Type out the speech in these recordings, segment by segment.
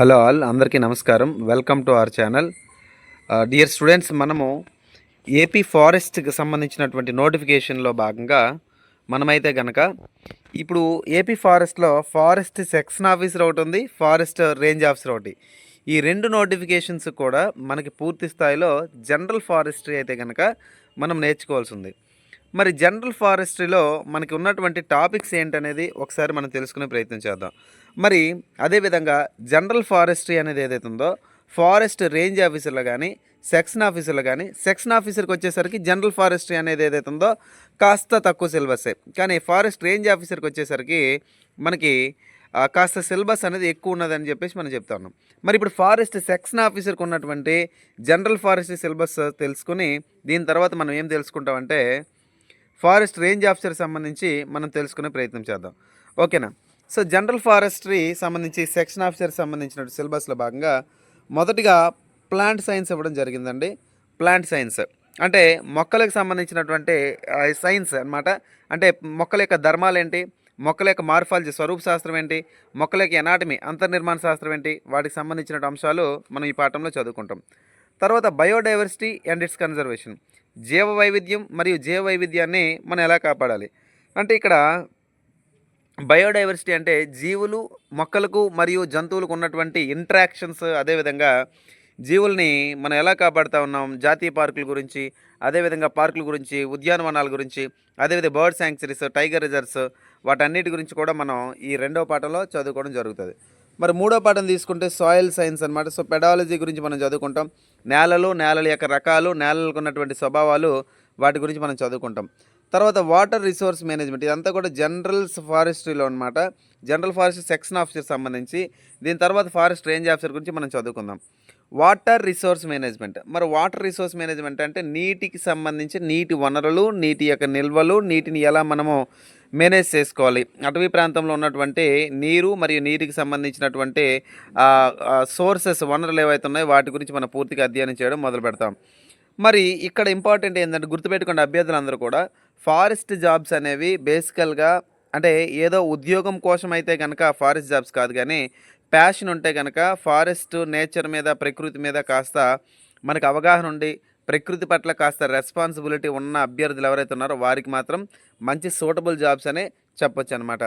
Hello all అందరికీ నమస్కారం. Welcome to our channel. Dear students మనము ఏపీ ఫారెస్ట్కి సంబంధించినటువంటి నోటిఫికేషన్లో భాగంగా మనమైతే కనుక ఇప్పుడు ఏపీ ఫారెస్ట్లో ఫారెస్ట్ సెక్షన్ ఆఫీసర్ ఒకటి ఉంది ఫారెస్ట్ రేంజ్ ఆఫీసర్ ఒకటి. ఈ రెండు నోటిఫికేషన్స్ కూడా మనకి పూర్తి స్థాయిలో జనరల్ ఫారెస్ట్రీ అయితే కనుక మనం నేర్చుకోవాల్సి ఉంది. మరి జనరల్ ఫారెస్ట్రీలో మనకి ఉన్నటువంటి టాపిక్స్ ఏంటనేది ఒకసారి మనం తెలుసుకునే ప్రయత్నం చేద్దాం. మరి అదేవిధంగా జనరల్ ఫారెస్ట్రీ అనేది ఏదైతే ఉందో ఫారెస్ట్ రేంజ్ ఆఫీసర్లు కానీ సెక్షన్ ఆఫీసర్లు కానీ సెక్షన్ ఆఫీసర్కి వచ్చేసరికి జనరల్ ఫారెస్ట్రీ అనేది ఏదైతే ఉందో కాస్త తక్కువ సిలబస్సే కానీ ఫారెస్ట్ రేంజ్ ఆఫీసర్కి వచ్చేసరికి మనకి కాస్త సిలబస్ అనేది ఎక్కువ ఉన్నదని చెప్పేసి మనం చెప్తా ఉన్నాం. మరి ఇప్పుడు ఫారెస్ట్ సెక్షన్ ఆఫీసర్కి ఉన్నటువంటి జనరల్ ఫారెస్ట్ సిలబస్ తెలుసుకుని దీని తర్వాత మనం ఏం తెలుసుకుంటామంటే ఫారెస్ట్ రేంజ్ ఆఫీసర్ సంబంధించి మనం తెలుసుకునే ప్రయత్నం చేద్దాం. ఓకేనా? సో జనరల్ ఫారెస్ట్రీ సంబంధించి సెక్షన్ ఆఫీసర్ సంబంధించిన సిలబస్లో భాగంగా మొదటిగా ప్లాంట్ సైన్స్ ఇవ్వడం జరిగిందండి. Plant science. అంటే మొక్కలకు సంబంధించినటువంటి సైన్స్ అన్నమాట. అంటే మొక్కల యొక్క ధర్మాలు ఏంటి? మొక్కల యొక్క మార్ఫాలజీ స్వరూప శాస్త్రం ఏంటి? మొక్కల యొక్క ఎనాటమీ అంతర్నిర్మాణ శాస్త్రం ఏంటి? వాటికి సంబంధించిన అంశాలు మనం ఈ పాఠంలో చదువుకుంటాం. తర్వాత బయోడైవర్సిటీ అండ్ ఇట్స్ కన్జర్వేషన్. జీవ వైవిధ్యం మరియు జీవ వైవిధ్యాన్ని మనం ఎలా కాపాడాలి? అంటే ఇక్కడ బయోడైవర్సిటీ అంటే జీవులు మొక్కలకు మరియు జంతువులకు ఉన్నటువంటి ఇంట్రాక్షన్స్ అదేవిధంగా జీవుల్ని మనం ఎలా కాపాడుతూ ఉన్నాం? జాతీయ పార్కుల గురించి అదేవిధంగా పార్కుల గురించి ఉద్యానవనాల గురించి అదేవిధంగా బర్డ్ శాంక్చరీస్ టైగర్ రిజర్వ్స్ వాటన్నిటి గురించి కూడా మనం ఈ రెండవ పాఠంలో చదువుకోవడం జరుగుతుంది. మరి మూడో పాఠం తీసుకుంటే సాయిల్ సైన్స్ అనమాట సో పెడాలజీ గురించి మనం చదువుకుంటాం. నేలలు నేలల యొక్క రకాలు నేలలకు ఉన్నటువంటి స్వభావాలు వాటి గురించి మనం చదువుకుంటాం. తర్వాత వాటర్ రిసోర్స్ మేనేజ్మెంట్ ఇదంతా కూడా జనరల్స్ ఫారెస్ట్రీలో అనమాట జనరల్ ఫారెస్ట్ సెక్షన్ ఆఫీసర్ సంబంధించి. దీని తర్వాత ఫారెస్ట్ రేంజ్ ఆఫీసర్ గురించి మనం చదువుకుందాం. వాటర్ రిసోర్స్ మేనేజ్మెంట్ మరి వాటర్ రిసోర్స్ మేనేజ్మెంట్ అంటే నీటికి సంబంధించి నీటి వనరులు నీటి యొక్క నిల్వలు నీటిని ఎలా మనము మేనేజ్ చేసుకోవాలి. అటవీ ప్రాంతంలో ఉన్నటువంటి నీరు మరియు నీటికి సంబంధించినటువంటి సోర్సెస్ వనరులు ఏవైతే ఉన్నాయో వాటి గురించి మనం పూర్తిగా అధ్యయనం చేయడం మొదలు పెడతాం. మరి ఇక్కడ ఇంపార్టెంట్ ఏంటంటే గుర్తుపెట్టుకున్న అభ్యర్థులందరూ కూడా ఫారెస్ట్ జాబ్స్ అనేవి బేసికల్గా అంటే ఏదో ఉద్యోగం కోసం అయితే కనుక ఫారెస్ట్ జాబ్స్ కాదు కానీ ప్యాషన్ ఉంటే కనుక ఫారెస్ట్ నేచర్ మీద ప్రకృతి మీద కాస్త మనకు అవగాహన ఉండి ప్రకృతి పట్ల కాస్త రెస్పాన్సిబిలిటీ ఉన్న అభ్యర్థులు ఎవరైతే ఉన్నారో వారికి మాత్రం మంచి సూటబుల్ జాబ్స్ అనే చెప్పొచ్చు అనమాట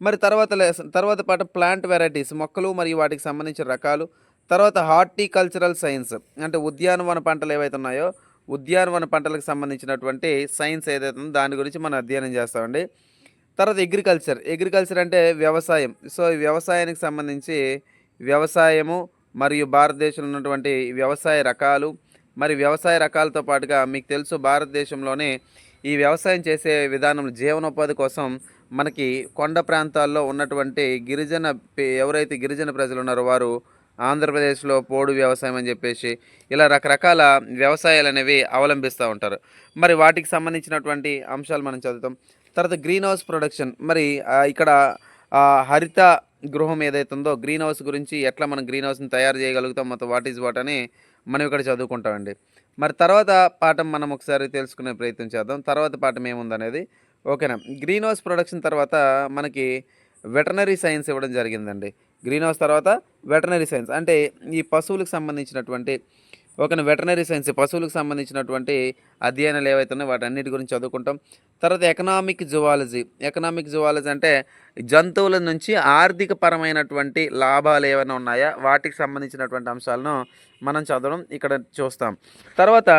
మరి తర్వాత తర్వాత పాట ప్లాంట్ వెరైటీస్ మొక్కలు మరియు వాటికి సంబంధించిన రకాలు. తర్వాత హార్టికల్చరల్ సైన్స్ అంటే ఉద్యానవన పంటలు ఏవైతే ఉన్నాయో ఉద్యానవన పంటలకు సంబంధించినటువంటి సైన్స్ ఏదైతే ఉందో దాని గురించి మనం అధ్యయనం చేస్తామండి. తర్వాత అగ్రికల్చర్ అగ్రికల్చర్ అంటే వ్యవసాయం. సో ఈ వ్యవసాయానికి సంబంధించి వ్యవసాయము మరియు భారతదేశంలో ఉన్నటువంటి వ్యవసాయ రకాలు మరి వ్యవసాయ రకాలతో పాటుగా మీకు తెలుసు భారతదేశంలోనే ఈ వ్యవసాయం చేసే విధానం జీవనోపాధి కోసం మనకి కొండ ప్రాంతాల్లో ఉన్నటువంటి గిరిజన ఎవరైతే గిరిజన ప్రజలు ఉన్నారో వారు ఆంధ్రప్రదేశ్లో పోడు వ్యవసాయం అని చెప్పేసి ఇలా రకరకాల వ్యవసాయాలు అనేవి అవలంబిస్తూ ఉంటారు. మరి వాటికి సంబంధించినటువంటి అంశాలు మనం చదువుతాం. తర్వాత గ్రీన్ హౌస్ ప్రొడక్షన్. మరి ఇక్కడ హరిత గృహం ఏదైతే ఉందో గ్రీన్ హౌస్ గురించి ఎట్లా మనం గ్రీన్ హౌస్ని తయారు చేయగలుగుతాం? మొత్తం వాట్ ఈజ్ వాట్ అని మనం ఇక్కడ చదువుకుంటామండి. మరి తర్వాత పాఠం మనం ఒకసారి తెలుసుకునే ప్రయత్నం చేద్దాం. తర్వాత పాఠం ఏముందనేది? ఓకేనా? గ్రీన్ హౌస్ ప్రొడక్షన్ తర్వాత మనకి వెటనరీ సైన్స్ ఇవ్వడం జరిగిందండి. గ్రీన్ హౌస్ తర్వాత వెటనరీ సైన్స్ అంటే ఈ పశువులకు సంబంధించినటువంటి ఓకేనా వెటనరీ సైన్స్ పశువులకు సంబంధించినటువంటి అధ్యయనాలు ఏవైతే ఉన్నాయో వాటన్నిటి గురించి చదువుకుంటాం. తర్వాత ఎకనామిక్ జువాలజీ. ఎకనామిక్ జువాలజీ అంటే జంతువుల నుంచి ఆర్థిక పరమైనటువంటి లాభాలు ఏమైనా ఉన్నాయా? వాటికి సంబంధించినటువంటి అంశాలను మనం చదవడం ఇక్కడ చూస్తాం. తర్వాత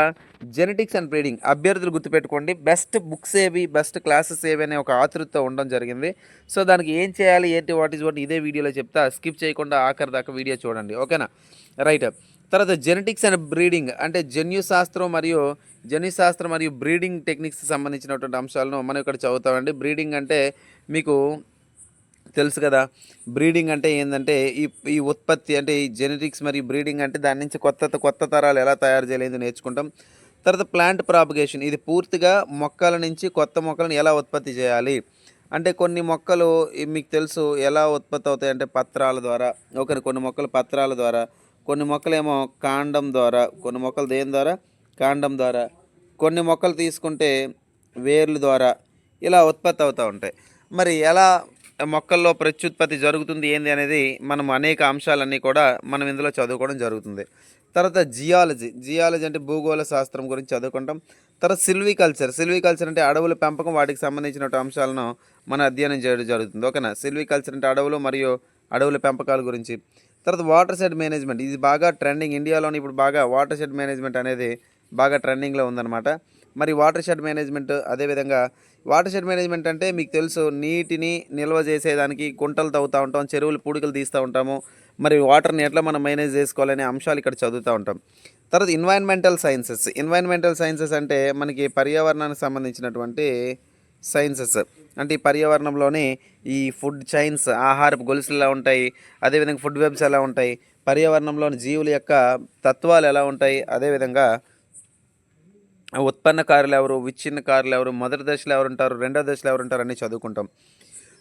జెనెటిక్స్ అండ్ బ్రీడింగ్. అభ్యర్థులు గుర్తుపెట్టుకోండి. బెస్ట్ బుక్స్ ఏవి బెస్ట్ క్లాసెస్ ఏవి అనే ఒక ఆతృతతో ఉండడం జరిగింది. సో దానికి ఏం చేయాలి ఏంటి వాట్ ఈజ్ వాట్ ఇదే వీడియోలో చెప్తా. స్కిప్ చేయకుండా ఆఖరి దాకా వీడియో చూడండి. ఓకేనా? రైట్. తర్వాత జెనెటిక్స్ అండ్ బ్రీడింగ్ అంటే జన్యు శాస్త్రం మరియు జన్యు శాస్త్రం మరియు బ్రీడింగ్ టెక్నిక్స్ సంబంధించినటువంటి అంశాలను మనం ఇక్కడ చదువుతామండి. బ్రీడింగ్ అంటే మీకు తెలుసు కదా బ్రీడింగ్ అంటే ఏంటంటే ఈ ఈ ఉత్పత్తి అంటే ఈ జెనెటిక్స్ మరియు బ్రీడింగ్ అంటే దాని నుంచి కొత్త కొత్త తరాలు ఎలా తయారు చేయలేదు నేర్చుకుంటాం. తర్వాత ప్లాంట్ ప్రాపగేషన్ ఇది పూర్తిగా మొక్కల నుంచి కొత్త మొక్కలను ఎలా ఉత్పత్తి చేయాలి? అంటే కొన్ని మొక్కలు మీకు తెలుసు ఎలా ఉత్పత్తి అవుతాయి అంటే పత్రాల ద్వారా ఒకరి కొన్ని మొక్కలు పత్రాల ద్వారా కొన్ని మొక్కలేమో కాండం ద్వారా కొన్ని మొక్కలు దేని ద్వారా? కాండం ద్వారా. కొన్ని మొక్కలు తీసుకుంటే వేర్ల ద్వారా ఇలా ఉత్పత్తి అవుతూ ఉంటాయి. మరి ఎలా మొక్కల్లో ప్రత్యుత్పత్తి జరుగుతుంది ఏంది అనేది మనం అనేక అంశాలన్నీ కూడా మనం ఇందులో చదువుకోవడం జరుగుతుంది. తర్వాత జియాలజీ. జియాలజీ అంటే భూగోళ శాస్త్రం గురించి చదువుకుంటాం. తర్వాత సిల్వికల్చర్. సిల్వికల్చర్ అంటే అడవుల పెంపకం వాటికి సంబంధించిన అంశాలను మనం అధ్యయనం చేయడం జరుగుతుంది. ఓకేనా? సిల్వికల్చర్ అంటే అడవులు మరియు అడవుల పెంపకాల గురించి. తర్వాత వాటర్ షెడ్ మేనేజ్మెంట్ ఇది బాగా ట్రెండింగ్ ఇండియాలోని ఇప్పుడు బాగా వాటర్ షెడ్ మేనేజ్మెంట్ అనేది బాగా ట్రెండింగ్లో ఉందన్నమాట. మరి వాటర్ షెడ్ మేనేజ్మెంట్ అదేవిధంగా వాటర్ షెడ్ మేనేజ్మెంట్ అంటే మీకు తెలుసు నీటిని నిల్వ చేసేదానికి గుంటలు తవ్వుతూ ఉంటాం చెరువులు పూడికలు తీస్తూ ఉంటాము. మరి వాటర్ని ఎట్లా మనం మేనేజ్ చేసుకోవాలనే అంశాలు ఇక్కడ చదువుతూ ఉంటాం. తర్వాత ఇన్వైరన్మెంటల్ సైన్సెస్ ఇన్వైరన్మెంటల్ సైన్సెస్ అంటే మనకి పర్యావరణానికి సంబంధించినటువంటి సైన్సెస్. అంటే ఈ పర్యావరణంలోని ఈ ఫుడ్ చైన్స్ ఆహారపు గొలుసులు ఎలా ఉంటాయి అదేవిధంగా ఫుడ్ వెబ్స్ ఎలా ఉంటాయి పర్యావరణంలోని జీవుల యొక్క తత్వాలు ఎలా ఉంటాయి అదేవిధంగా ఉత్పన్నకారులు ఎవరు విచ్ఛిన్నకారులు ఎవరు మొదటి దశలో ఎవరు ఉంటారు రెండో దశలో ఎవరు ఉంటారు అన్నీ చదువుకుంటాం.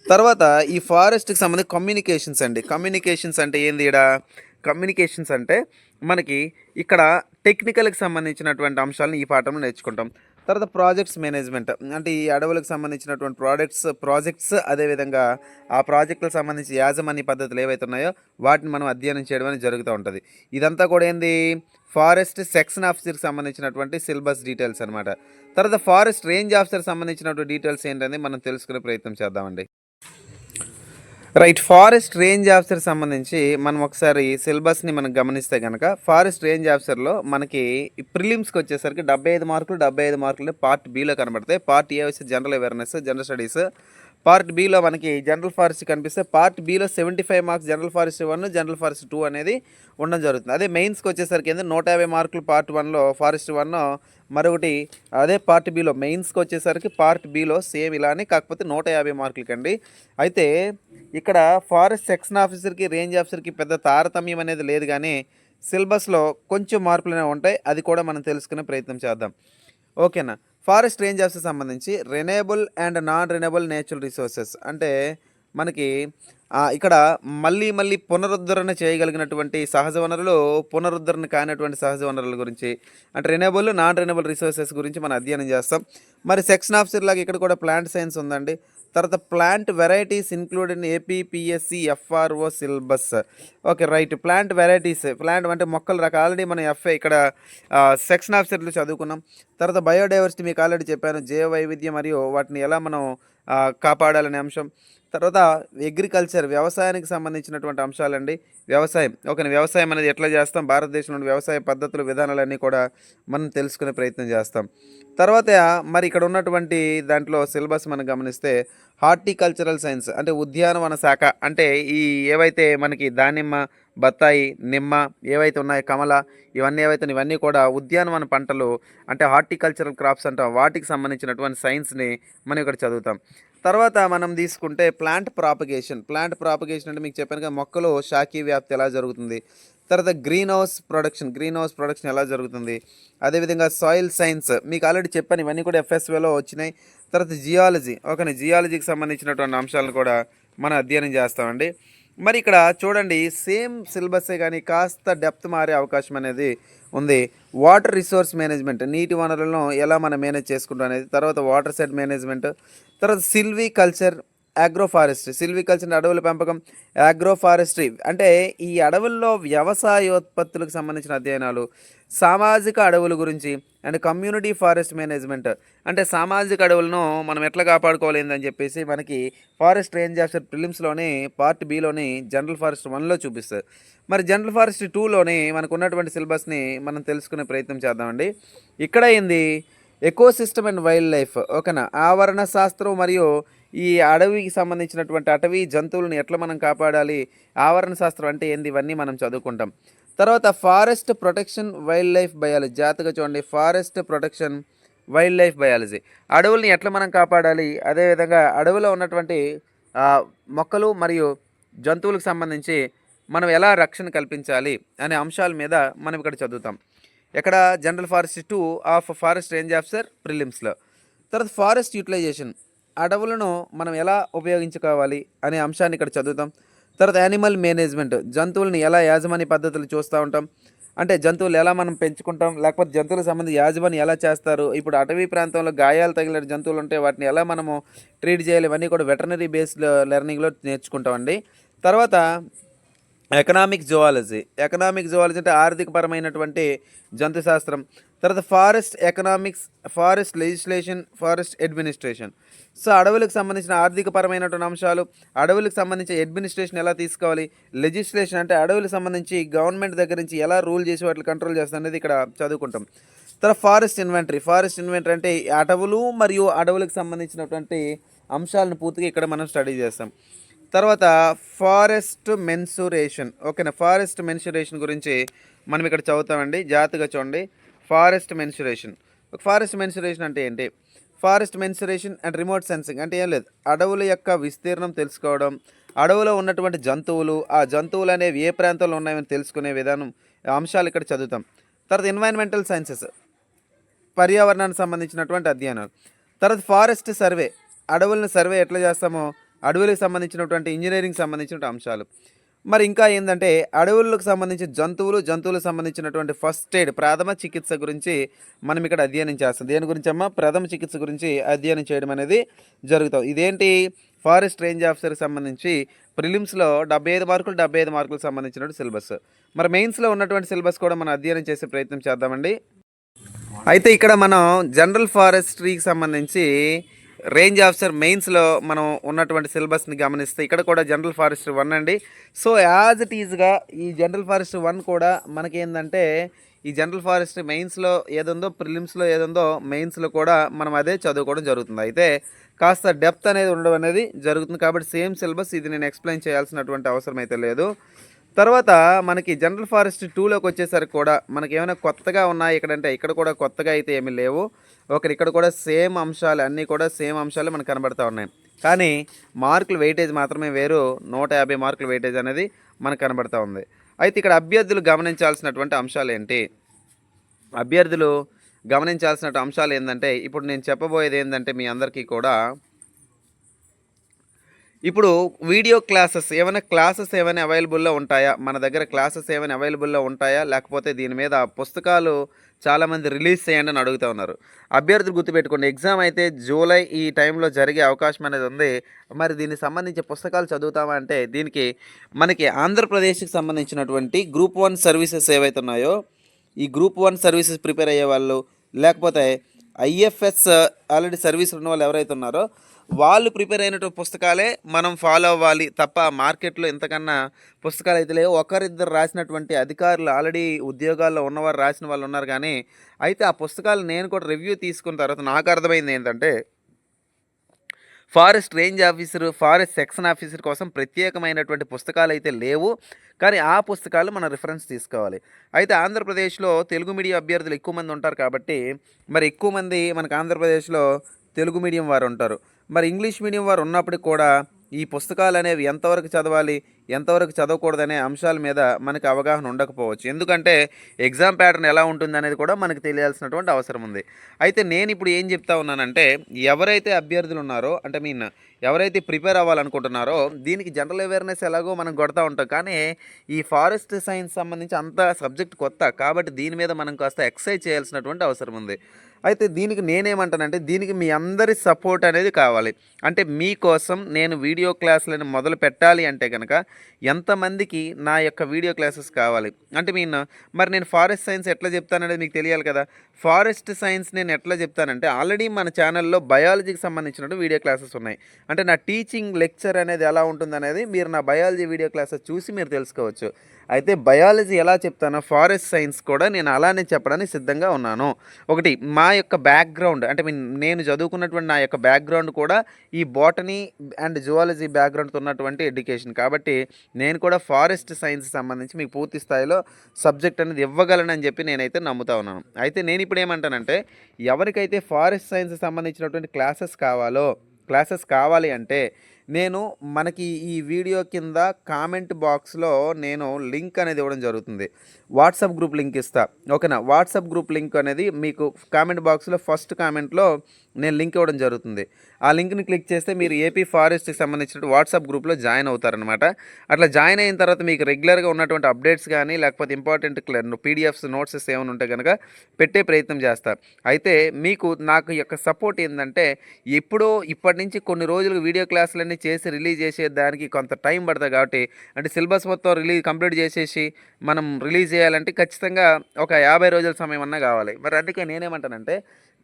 తర్వాత ఈ ఫారెస్ట్కి సంబంధించి కమ్యూనికేషన్స్ అండి. కమ్యూనికేషన్స్ అంటే ఏంది ఇక్కడ కమ్యూనికేషన్స్ అంటే మనకి ఇక్కడ టెక్నికల్కి సంబంధించినటువంటి అంశాలను ఈ పాఠంలో నేర్చుకుంటాం. తర్వాత ప్రాజెక్ట్స్ మేనేజ్మెంట్. అంటే ఈ అడవులకు సంబంధించినటువంటి ప్రోడక్ట్స్ ప్రాజెక్ట్స్ అదేవిధంగా ఆ ప్రాజెక్టులకు సంబంధించి యాజమాన్య పద్ధతులు ఏవైతే ఉన్నాయో వాటిని మనం అధ్యయనం చేయడం అనేది జరుగుతూ ఉంటుంది. ఇదంతా కూడా ఏంది? ఫారెస్ట్ సెక్షన్ ఆఫీసర్కి సంబంధించినటువంటి సిలబస్ డీటెయిల్స్ అనమాట తర్వాత ఫారెస్ట్ రేంజ్ ఆఫీసర్ సంబంధించినటువంటి డీటెయిల్స్ ఏంటనేది మనం తెలుసుకునే ప్రయత్నం చేద్దామండి. రైట్ ఫారెస్ట్ రేంజ్ ఆఫీసర్ సంబంధించి మనం ఒకసారి సిలబస్ని మనం గమనిస్తే కనుక ఫారెస్ట్ రేంజ్ ఆఫీసర్లో మనకి ప్రిలిమ్స్కి వచ్చేసరికి డెబ్బై ఐదు మార్కులు డెబ్బై ఐదు మార్కులు పార్ట్ బీలో కనబడతాయి. పార్ట్ ఏ వచ్చి general awareness general studies part బీలో మనకి జనరల్ ఫారెస్ట్ కనిపిస్తే part బీలో seventy five marks general forest one general forest two అనేది ఉండడం జరుగుతుంది. అదే మెయిన్స్కి వచ్చేసరికి ఏంటంటే నూట యాభై మార్కులు పార్ట్ వన్లో ఫారెస్ట్ వన్ మరొకటి అదే పార్ట్ బీలో మెయిన్స్కి వచ్చేసరికి పార్ట్ బీలో సేమ్ ఇలానే కాకపోతే నూట యాభై మార్కులకండి. అయితే ఇక్కడ ఫారెస్ట్ సెక్షన్ ఆఫీసర్కి రేంజ్ ఆఫీసర్కి పెద్ద తారతమ్యం అనేది లేదు కానీ సిలబస్లో కొంచెం మార్పులనే ఉంటాయి. అది కూడా మనం తెలుసుకునే ప్రయత్నం చేద్దాం. ఓకేనా? ఫారెస్ట్ రేంజర్స్ సంబంధించి renewable and non renewable natural resources అంటే మనకి ఇక్కడ మళ్ళీ మళ్ళీ పునరుద్ధరణ చేయగలిగినటువంటి సహజ వనరులు పునరుద్ధరణ కానటువంటి సహజ వనరుల గురించి అంటే రెన్యూబుల్ నాన్ రెన్యూబుల్ రిసోర్సెస్ గురించి మనం అధ్యయనం చేస్తాం. మరి సెక్షన్ ఆఫీసర్ లాగా ఇక్కడ కూడా ప్లాంట్ సైన్స్ ఉందండి. తర్వాత plant varieties include in FRO syllabus okay right plant varieties plant అంటే మొక్కల రకాలు. ఆల్రెడీ మనం ఎఫ్ఏ ఇక్కడ సెక్షన్ ఆఫీసర్లు చదువుకున్నాం. తర్వాత బయోడైవర్సిటీ మీకు ఆల్రెడీ చెప్పాను. జీవ వైవిధ్యం మరియు వాటిని ఎలా మనం కాపాడాలనే అంశం. తర్వాత అగ్రికల్చర్ వ్యవసాయానికి సంబంధించినటువంటి అంశాలండి. వ్యవసాయం ఓకే వ్యవసాయం అనేది ఎట్లా చేస్తాం? భారతదేశంలోని వ్యవసాయ పద్ధతులు విధానాలన్నీ కూడా మనం తెలుసుకునే ప్రయత్నం చేస్తాం. తర్వాత మరి ఇక్కడ ఉన్నటువంటి దాంట్లో సిలబస్ మనం గమనిస్తే హార్టికల్చరల్ సైన్స్ అంటే ఉద్యానవన శాఖ అంటే ఈ ఏవైతే మనకి దానిమ్మ బత్తాయి నిమ్మ ఏవైతే ఉన్నాయో కమల ఇవన్నీ ఏవైతే ఇవన్నీ కూడా ఉద్యానవన పంటలు అంటే హార్టికల్చరల్ క్రాప్స్ అంటాం. వాటికి సంబంధించినటువంటి సైన్స్ని మనం ఇక్కడ చదువుతాం. తర్వాత మనం తీసుకుంటే ప్లాంట్ ప్రాపగేషన్. ప్లాంట్ ప్రాపగేషన్ అంటే మీకు చెప్పాను కదా మొక్కలు శాఖీ వ్యాప్తి ఎలా జరుగుతుంది? తర్వాత green house production. Green house production ఎలా జరుగుతుంది? అదేవిధంగా సాయిల్ సైన్స్. మీకు ఆల్రెడీ చెప్పాను ఇవన్నీ కూడా ఎఫ్ఎస్వేలో వచ్చినాయి. తర్వాత జియాలజీ. ఓకే జియాలజీకి సంబంధించినటువంటి అంశాలను కూడా మనం అధ్యయనం చేస్తామండి. మరి ఇక్కడ చూడండి సేమ్ సిలబసే కానీ కాస్త డెప్త్ మారే అవకాశం అనేది ఉంది. వాటర్ రిసోర్స్ మేనేజ్మెంట్ నీటి వనరులను ఎలా మనం మేనేజ్ చేసుకుంటాం అనేది తర్వాత వాటర్ సెట్ మేనేజ్మెంట్ తర్వాత సిల్వీ కల్చర్ అగ్రో సిల్వికల్చర్ అడవుల పెంపకం అగ్రోఫారెస్ట్రీ అంటే ఈ అడవుల్లో వ్యవసాయోత్పత్తులకు సంబంధించిన అధ్యయనాలు సామాజిక అడవుల గురించి అండ్ కమ్యూనిటీ ఫారెస్ట్ మేనేజ్మెంట్ అంటే సామాజిక అడవులను మనం ఎట్లా కాపాడుకోలేదని చెప్పేసి మనకి ఫారెస్ట్ రేంజ్ ఆఫీసర్ ప్రిలిమ్స్లోని పార్ట్ బిలోని జనరల్ ఫారెస్ట్ వన్లో చూపిస్తారు. మరి జనరల్ ఫారెస్ట్ టూలోని మనకు ఉన్నటువంటి సిలబస్ని మనం తెలుసుకునే ప్రయత్నం చేద్దామండి. ఇక్కడ ఏంది? Ecosystem and wildlife. ఓకేనా? ఆవరణ శాస్త్రం మరియు ఈ అడవికి సంబంధించినటువంటి అటవీ జంతువులను ఎట్లా మనం కాపాడాలి? ఆవరణ శాస్త్రం అంటే ఏంది? ఇవన్నీ మనం చదువుకుంటాం. తర్వాత forest protection wild life biology. జాతగా చూడండి. Forest protection wildlife biology. అడవుల్ని ఎట్లా మనం కాపాడాలి? అదేవిధంగా అడవిలో ఉన్నటువంటి మొక్కలు మరియు జంతువులకు సంబంధించి మనం ఎలా రక్షణ కల్పించాలి అనే అంశాల మీద మనం ఇక్కడ చదువుతాం. ఎక్కడ general forest two of forest range officer ప్రిలిమ్స్లో. తర్వాత ఫారెస్ట్ యూటిలైజేషన్ అడవులను మనం ఎలా ఉపయోగించుకోవాలి అనే అంశాన్ని ఇక్కడ చదువుతాం. తర్వాత యానిమల్ మేనేజ్మెంట్ జంతువులను ఎలా యాజమాన్య పద్ధతులు చూస్తూ ఉంటాం. అంటే జంతువులు ఎలా మనం పెంచుకుంటాం లేకపోతే జంతువులకు సంబంధించి యాజమాన్యం ఎలా చేస్తారు. ఇప్పుడు అటవీ ప్రాంతంలో గాయాలు తగిలిన జంతువులు ఉంటే వాటిని ఎలా మనము ట్రీట్ చేయాలి ఇవన్నీ కూడా వెటర్నరీ బేస్డ్ లెర్నింగ్లో నేర్చుకుంటామండి. తర్వాత ఎకనామిక్ జువాలజీ ఎకనామిక్ జువాలజీ అంటే ఆర్థికపరమైనటువంటి జంతు శాస్త్రం తర్వాత forest economics forest legislation forest administration so అడవులకు సంబంధించిన ఆర్థికపరమైనటువంటి అంశాలు అడవులకు సంబంధించి అడ్మినిస్ట్రేషన్ ఎలా తీసుకోవాలి లెజిస్లేషన్ అంటే అడవులకు సంబంధించి గవర్నమెంట్ దగ్గర నుంచి ఎలా రూల్ చేసి వాటిని కంట్రోల్ చేస్తా అనేది ఇక్కడ చదువుకుంటాం. తర్వాత ఫారెస్ట్ ఇన్వెంటరీ ఫారెస్ట్ ఇన్వెంటరీ అంటే అడవులు అటవులు మరియు అడవులకు సంబంధించినటువంటి అంశాలను పూర్తిగా ఇక్కడ మనం స్టడీ చేస్తాం. తర్వాత ఫారెస్ట్ మెన్సురేషన్. ఓకేనా? ఫారెస్ట్ మెన్సురేషన్ గురించి మనం ఇక్కడ చదువుతామండి. జాగ్రత్తగా చూడండి. Forest mensuration. ఫారెస్ట్ మెన్సురేషన్ అంటే ఏంటి? Forest mensuration and remote sensing అంటే ఏం లేదు. అడవుల యొక్క విస్తీర్ణం తెలుసుకోవడం అడవులో ఉన్నటువంటి జంతువులు ఆ జంతువులు అనేవి ఏ ప్రాంతంలో ఉన్నాయని తెలుసుకునే విధానం అంశాలు ఇక్కడ చదువుతాం. తర్వాత ఎన్వైరన్మెంటల్ సైన్సెస్ పర్యావరణానికి సంబంధించినటువంటి అధ్యయనాలు. తర్వాత ఫారెస్ట్ సర్వే. అడవులను సర్వే ఎట్లా చేస్తామో? అడవులకు సంబంధించినటువంటి ఇంజనీరింగ్ సంబంధించిన అంశాలు. మరి ఇంకా ఏంటంటే అడవులకు సంబంధించిన జంతువులు జంతువులకు సంబంధించినటువంటి ఫస్ట్ ఎయిడ్ ప్రథమ చికిత్స గురించి మనం ఇక్కడ అధ్యయనం చేస్తాం. దేని గురించి అమ్మా? ప్రథమ చికిత్స గురించి అధ్యయనం చేయడం అనేది జరుగుతాం. ఇదేంటి? ఫారెస్ట్ రేంజ్ ఆఫీసర్కి సంబంధించి ప్రిలిమ్స్లో డెబ్బై ఐదు మార్కులు డెబ్బై ఐదు మార్కులకు సంబంధించినటువంటి సిలబస్. మరి మెయిన్స్లో ఉన్నటువంటి సిలబస్ కూడా మనం అధ్యయనం చేసే ప్రయత్నం చేద్దామండి. అయితే ఇక్కడ మనం జనరల్ ఫారెస్ట్రీకి సంబంధించి రేంజ్ ఆఫీసర్ మెయిన్స్లో మనం ఉన్నటువంటి సిలబస్ని గమనిస్తే ఇక్కడ కూడా జనరల్ ఫారెస్ట్ వన్ అండి. సో యాజ్ ఇట్ ఈజ్గా ఈ జనరల్ ఫారెస్ట్ వన్ కూడా మనకేందంటే ఈ జనరల్ ఫారెస్ట్ మెయిన్స్లో ఏదుందో ప్రిలిమ్స్లో ఏదుందో మెయిన్స్లో కూడా మనం అదే చదువుకోవడం జరుగుతుంది. అయితే కాస్త డెప్త్ అనేది ఉండడం అనేది జరుగుతుంది. కాబట్టి సేమ్ సిలబస్ ఇది నేను ఎక్స్ప్లెయిన్ చేయాల్సినటువంటి అవసరం అయితే లేదు. తర్వాత మనకి జనరల్ ఫారెస్ట్ టూలోకి వచ్చేసరికి కూడా మనకి ఏమైనా కొత్తగా ఉన్నాయి ఇక్కడంటే ఇక్కడ కూడా కొత్తగా అయితే ఏమీ లేవు. ఒకరి ఇక్కడ కూడా సేమ్ అంశాలు అన్నీ కూడా సేమ్ అంశాలు మనకు కనబడతా ఉన్నాయి. కానీ మార్కులు వెయిటేజ్ మాత్రమే వేరు. నూట యాభై మార్కుల వెయిటేజ్ అనేది మనకు కనబడతా ఉంది. అయితే ఇక్కడ అభ్యర్థులు గమనించాల్సినటువంటి అంశాలు ఏంటి? అభ్యర్థులు గమనించాల్సిన అంశాలు ఏంటంటే ఇప్పుడు నేను చెప్పబోయేది ఏంటంటే మీ అందరికీ కూడా ఇప్పుడు వీడియో క్లాసెస్ ఏమైనా క్లాసెస్ ఏమైనా అవైలబుల్లో ఉంటాయా? మన దగ్గర క్లాసెస్ ఏమైనా అవైలబుల్లో ఉంటాయా? లేకపోతే దీని మీద పుస్తకాలు చాలామంది రిలీజ్ చేయండి అని అడుగుతూ ఉన్నారు. అభ్యర్థులు గుర్తుపెట్టుకోండి ఎగ్జామ్ అయితే జూలై ఈ టైంలో జరిగే అవకాశం అనేది ఉంది. మరి దీనికి సంబంధించి పుస్తకాలు చదువుతామా అంటే దీనికి మనకి ఆంధ్రప్రదేశ్కి సంబంధించినటువంటి గ్రూప్ వన్ సర్వీసెస్ ఏవైతే ఉన్నాయో ఈ గ్రూప్ వన్ సర్వీసెస్ ప్రిపేర్ అయ్యే వాళ్ళు లేకపోతే ఐఎఫ్ఎస్ ఆల్రెడీ సర్వీస్ ఉన్న వాళ్ళు ఎవరైతే ఉన్నారో వాళ్ళు ప్రిపేర్ అయినటువంటి పుస్తకాలే మనం ఫాలో అవ్వాలి తప్ప మార్కెట్లో ఇంతకన్నా పుస్తకాలు అయితే లేవు. ఒకరిద్దరు రాసినటువంటి అధికారులు ఆల్రెడీ ఉద్యోగాల్లో ఉన్నవారు రాసిన వాళ్ళు ఉన్నారు కానీ అయితే ఆ పుస్తకాలు నేను కూడా రివ్యూ తీసుకున్న తర్వాత నాకు అర్థమైంది ఏంటంటే forest range officer forest section officer కోసం ప్రత్యేకమైనటువంటి పుస్తకాలు అయితే లేవు. కానీ ఆ పుస్తకాలు మనం రిఫరెన్స్ తీసుకోవాలి. అయితే ఆంధ్రప్రదేశ్లో తెలుగు మీడియం అభ్యర్థులు ఎక్కువ మంది ఉంటారు కాబట్టి మరి ఎక్కువ మంది మనకు ఆంధ్రప్రదేశ్లో తెలుగు మీడియం వారు ఉంటారు. మరి ఇంగ్లీష్ మీడియం వారు ఉన్నప్పటికి కూడా ఈ పుస్తకాలు అనేవి ఎంతవరకు చదవాలి ఎంతవరకు చదవకూడదనే అంశాల మీద మనకి అవగాహన ఉండకపోవచ్చు. ఎందుకంటే ఎగ్జామ్ ప్యాటర్న్ ఎలా ఉంటుంది అనేది కూడా మనకు తెలియాల్సినటువంటి అవసరం ఉంది. అయితే నేను ఇప్పుడు ఏం చెప్తా ఉన్నానంటే ఎవరైతే అభ్యర్థులు ఉన్నారో అంటే మీన్ ఎవరైతే ప్రిపేర్ అవ్వాలనుకుంటున్నారో దీనికి జనరల్ అవేర్నెస్ ఎలాగో మనం కొడతా ఉంటాం. కానీ ఈ ఫారెస్ట్ సైన్స్ సంబంధించి అంత సబ్జెక్ట్ కొత్త కాబట్టి దీని మీద మనం కాస్త ఎక్సైజ్ చేయాల్సినటువంటి అవసరం ఉంది. అయితే దీనికి నేనేమంటానంటే దీనికి మీ అందరి సపోర్ట్ అనేది కావాలి. అంటే మీకోసం నేను వీడియో క్లాసులను మొదలు పెట్టాలి అంటే కనుక ఎంతమందికి నా యొక్క వీడియో క్లాసెస్ కావాలి. అంటే మీన్ మరి నేను ఫారెస్ట్ సైన్స్ ఎట్లా చెప్తాననేది మీకు తెలియాలి కదా? ఫారెస్ట్ సైన్స్ నేను ఎట్లా చెప్తానంటే ఆల్రెడీ మన ఛానల్లో బయాలజీకి సంబంధించినట్టు వీడియో క్లాసెస్ ఉన్నాయి. అంటే నా టీచింగ్ లెక్చర్ అనేది ఎలా ఉంటుందనేది మీరు నా బయాలజీ వీడియో క్లాసెస్ చూసి మీరు తెలుసుకోవచ్చు. అయితే బయాలజీ ఎలా చెప్తానో ఫారెస్ట్ సైన్స్ కూడా నేను అలానే చెప్పడానికి సిద్ధంగా ఉన్నాను. ఒకటి మా యొక్క బ్యాక్గ్రౌండ్ అంటే మీ నేను చదువుకున్నటువంటి నా యొక్క బ్యాక్గ్రౌండ్ కూడా ఈ బాటనీ అండ్ జువాలజీ బ్యాక్గ్రౌండ్తో ఉన్నటువంటి ఎడ్యుకేషన్. కాబట్టి నేను కూడా ఫారెస్ట్ సైన్స్ సంబంధించి మీకు పూర్తి స్థాయిలో సబ్జెక్ట్ అనేది ఇవ్వగలనని చెప్పి నేనైతే నమ్ముతా ఉన్నాను. అయితే నేను ఇప్పుడు ఏమంటానంటే ఎవరికైతే ఫారెస్ట్ సైన్స్ సంబంధించినటువంటి క్లాసెస్ కావాలో క్లాసెస్ కావాలి అంటే నేను మనకి ఈ వీడియో కింద కామెంట్ బాక్స్లో నేను లింక్ అనేది ఇవ్వడం జరుగుతుంది. వాట్సాప్ గ్రూప్ లింక్ ఇస్తా. ఓకేనా? వాట్సాప్ గ్రూప్ లింక్ అనేది మీకు కామెంట్ బాక్స్లో ఫస్ట్ కామెంట్లో నేను లింక్ ఇవ్వడం జరుగుతుంది. ఆ లింక్ని క్లిక్ చేస్తే మీరు ఏపీ ఫారెస్ట్కి సంబంధించిన వాట్సాప్ గ్రూప్లో జాయిన్ అవుతారనమాట అట్లా జాయిన్ అయిన తర్వాత మీకు రెగ్యులర్గా ఉన్నటువంటి అప్డేట్స్ కానీ లేకపోతే ఇంపార్టెంట్ పీడిఎఫ్స్ నోట్సెస్ ఏమైనా ఉంటే కనుక పెట్టే ప్రయత్నం చేస్తా. అయితే మీకు నాకు యొక్క సపోర్ట్ ఏంటంటే ఎప్పుడో ఇప్పటి నుంచి కొన్ని రోజులు వీడియో క్లాసులన్నీ చేసి రిలీజ్ చేసే దానికి కొంత టైం పడుతుంది కాబట్టి అంటే సిలబస్ మొత్తం రిలీజ్ కంప్లీట్ చేసేసి మనం రిలీజ్ చేయాలంటే ఖచ్చితంగా ఒక యాభై రోజుల సమయం అన్నా కావాలి. మరి అందుకే నేనేమంటానంటే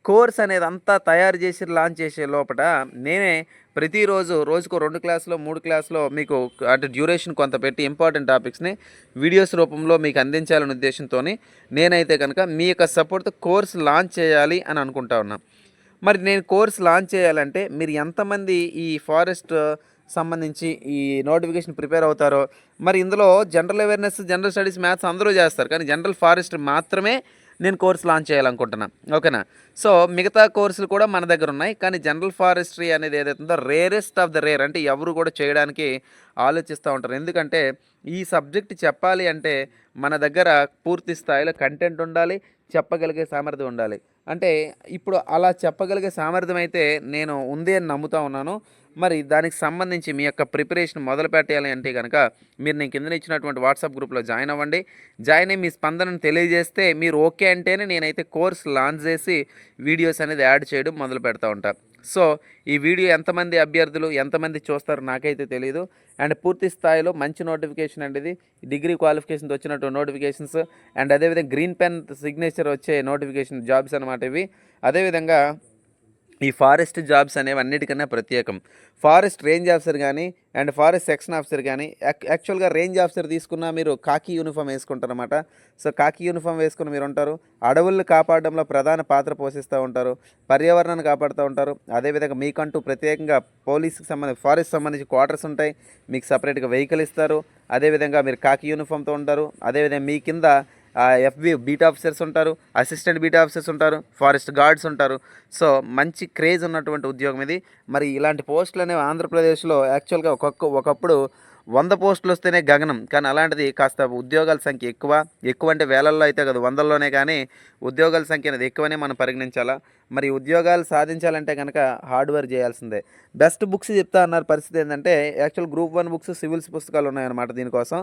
కోర్స్ అనేది అంతా తయారు చేసి లాంచ్ చేసే లోపల నేనే ప్రతిరోజు రోజుకు రెండు క్లాసులో మూడు క్లాసులో మీకు అంటే డ్యూరేషన్ కొంత పెట్టి ఇంపార్టెంట్ టాపిక్స్ని వీడియోస్ రూపంలో మీకు అందించాలనే ఉద్దేశంతో నేనైతే కనుక మీ యొక్క సపోర్ట్తో కోర్స్ లాంచ్ చేయాలి అని అనుకుంటా ఉన్నాను మరి నేను కోర్స్ లాంచ్ చేయాలంటే మీరు ఎంతమంది ఈ ఫారెస్ట్ సంబంధించి ఈ నోటిఫికేషన్ ప్రిపేర్ అవుతారో మరి ఇందులో general awareness general studies maths అందరూ చేస్తారు. కానీ జనరల్ ఫారెస్ట్ మాత్రమే నేను కోర్స్ లాంచ్ చేయాలనుకుంటున్నా. ఓకేనా? సో మిగతా కోర్సులు కూడా మన దగ్గర ఉన్నాయి. కానీ జనరల్ ఫారెస్ట్రీ అనేది ఏదైతే ఉందో రేరెస్ట్ ఆఫ్ ద రేర్ అంటే ఎవరు కూడా చేయడానికి ఆలోచిస్తూ ఉంటారు. ఎందుకంటే ఈ సబ్జెక్ట్ చెప్పాలి అంటే మన దగ్గర పూర్తి స్థాయిలో కంటెంట్ ఉండాలి చెప్పగలిగే సామర్థ్యం ఉండాలి. అంటే ఇప్పుడు అలా చెప్పగలిగే సామర్థ్యం అయితే నేను ఉంది అని నమ్ముతా ఉన్నాను. మరి దానికి సంబంధించి మీ యొక్క ప్రిపరేషన్ మొదలు పెట్టాలి అంటే కనుక మీరు నేను కింద ఇచ్చినటువంటి వాట్సాప్ గ్రూప్లో జాయిన్ అవ్వండి. జాయిన్ అయ్యి మీ స్పందనను తెలియజేస్తే మీరు ఓకే అంటేనే నేనైతే కోర్స్ లాంచ్ చేసి వీడియోస్ అనేది యాడ్ చేయడం మొదలు పెడతా ఉంటా. సో ఈ వీడియో ఎంతమంది అభ్యర్థులు ఎంతమంది చూస్తారో నాకైతే తెలియదు అండ్ పూర్తి స్థాయిలో మంచి నోటిఫికేషన్ అండి ఇది. డిగ్రీ క్వాలిఫికేషన్తో వచ్చినట్టు నోటిఫికేషన్స్. అండ్ అదేవిధంగా గ్రీన్ పెన్ సిగ్నేచర్ వచ్చే నోటిఫికేషన్ జాబ్స్ అనమాట ఇవి. అదేవిధంగా ఈ ఫారెస్ట్ జాబ్స్ అనేవి అన్నిటికన్నా ప్రత్యేకం. ఫారెస్ట్ రేంజ్ ఆఫీసర్ కానీ అండ్ ఫారెస్ట్ సెక్షన్ ఆఫీసర్ కానీ యాక్- యాక్చువల్గా రేంజ్ ఆఫీసర్ తీసుకున్న మీరు కాకి యూనిఫామ్ వేసుకుంటారనమాట సో కాకి యూనిఫామ్ వేసుకుని మీరు ఉంటారు అడవులను కాపాడడంలో ప్రధాన పాత్ర పోషిస్తూ ఉంటారు. పర్యావరణాన్ని కాపాడుతూ ఉంటారు. అదేవిధంగా మీకంటూ ప్రత్యేకంగా పోలీస్కి సంబంధించి ఫారెస్ట్ సంబంధించి క్వార్టర్స్ ఉంటాయి. మీకు సపరేట్గా వెహికల్ ఇస్తారు. అదేవిధంగా మీరు కాకి యూనిఫామ్తో ఉంటారు. అదేవిధంగా మీ కింద ఎఫ్బి బీట్ ఆఫీసర్స్ ఉంటారు అసిస్టెంట్ బీట్ ఆఫీసర్స్ ఉంటారు ఫారెస్ట్ గార్డ్స్ ఉంటారు. సో మంచి క్రేజ్ ఉన్నటువంటి ఉద్యోగం ఇది. మరి ఇలాంటి పోస్టులు అనేవి ఆంధ్రప్రదేశ్లో యాక్చువల్గా ఒక్కొక్క ఒకప్పుడు వంద పోస్టులు వస్తేనే గగనం. కానీ అలాంటిది కాస్త ఉద్యోగాల సంఖ్య ఎక్కువ. ఎక్కువ అంటే వేలల్లో అయితే కదా వందల్లోనే కానీ ఉద్యోగాల సంఖ్య అనేది ఎక్కువనే మనం పరిగణించాలా? మరి ఉద్యోగాలు సాధించాలంటే కనుక హార్డ్వేర్ చేయాల్సిందే. బెస్ట్ బుక్స్ చెప్తా అన్నారు పరిస్థితి ఏంటంటే actual group one books civils పుస్తకాలు ఉన్నాయన్నమాట దీనికోసం.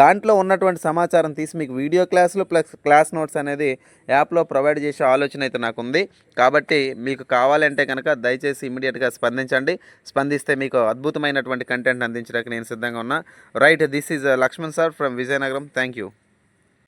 దాంట్లో ఉన్నటువంటి సమాచారం తీసి మీకు వీడియో క్లాసులు ప్లస్ క్లాస్ నోట్స్ అనేది యాప్లో ప్రొవైడ్ చేసే ఆలోచన అయితే నాకు ఉంది కాబట్టి మీకు కావాలంటే కనుక దయచేసి ఇమీడియట్గా స్పందించండి. స్పందిస్తే మీకు అద్భుతమైనటువంటి కంటెంట్ అందించడానికి నేను సిద్ధంగా ఉన్నా. Right this is Lakshman sir from Vizianagaram. Thank you